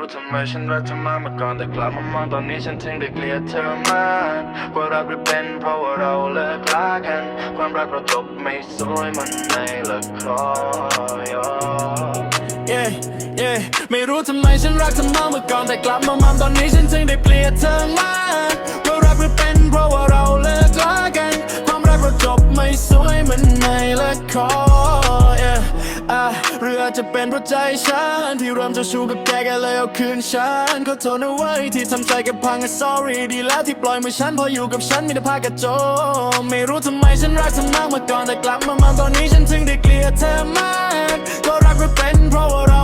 รู้ทำไมฉันรักเธอมากเมื่อก่อนแต่กลับมามองตอนนี้ฉันถึงได้เกลียดเธอมากว่ารักหรือเป็นเพราะว่าเราเลิกลากัน ความรักเราจบไม่สวยเหมันในละคร yeah, yeah ไม่รู้ทำไมฉันรักเธอมากเมื่อก่อนแต่กลับมามองตอนนี้ฉันถึงได้เกลียดเธอมากว่ารักหรือเป็นเพราะว่าเราเลิกลากัน ความรักเราจบไม่สวยเหมือนในละคร จจะเป็นเพราะใจฉัน ที่เริ่มจะชูกับแกแกเลยเอาคืนฉันขอโทษนะเว้ยที่ทำใจกับพัง sorry ดีแล้วที่ปล่อยมือฉันพออยู่กับฉันมีแต่ภาคกระโจมไม่รู้ทำไมฉันรักเธอมากเมื่อก่อนแต่กลับมามอตอนนี้ฉันถึงได้เกลียดเธอมาก ก็รักเราเป็นเพราะว่า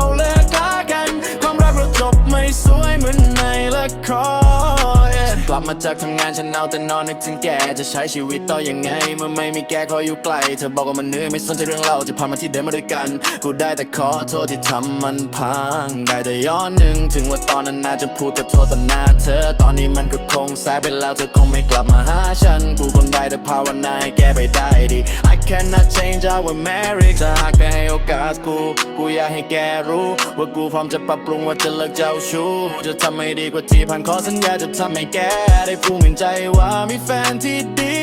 ลับมาจากทำงานฉันเอาแต่นอนนึกถึงแก จะใช้ชีวิตต่อยังไง เมื่อไม่มีแกคอยอยู่ไกล เธอบอกว่ามันเหนื่อยไม่สนใจเรื่องเราที่ผ่านมาที่เดินมาด้วยกัน กูได้แต่ขอโทษที่ทำมันพัง ได้แต่ย้อนหนึ่งถึงว่าตอนนั้นน่าจะพูดแต่โทษต่อหน้าเธอ ตอนนี้มันก็คงสายไปแล้วเธอคงไม่กลับมาหาฉัน กูคงได้แต่ภาวนาให้แกไปได้ดี I cannot change our marriage ถ้าหากแกให้ โอกาสกู กูอยากให้แกรู้ ว่ากูพร้อมจะปรับปรุงว่าจะเลิกเจ้าชู้ จะทำให้ดีกว่าที่ผ่านขอสัญญาจะทำให้แก ได้ภูมิใจว่ามีแฟนที่ดี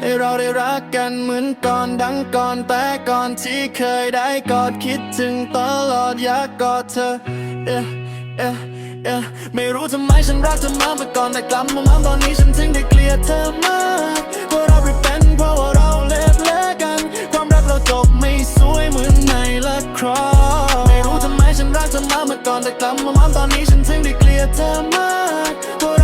ให้เราได้รักกันเหมือนก่อนดังก่อนแต่ก่อนที่เคยได้กอดคิดถึงตลอดอยากกอดเธอ เอ๊ะเอ๊ะเอ๊ะไม่รู้ทำไมฉันรักเธอมากเมื่อก่อนแต่กลับมามองตอนนี้ฉันถึงได้เกลียดเธอมาก กลับมามตอนนี้ฉันถึงได้เกลียดเธอมาก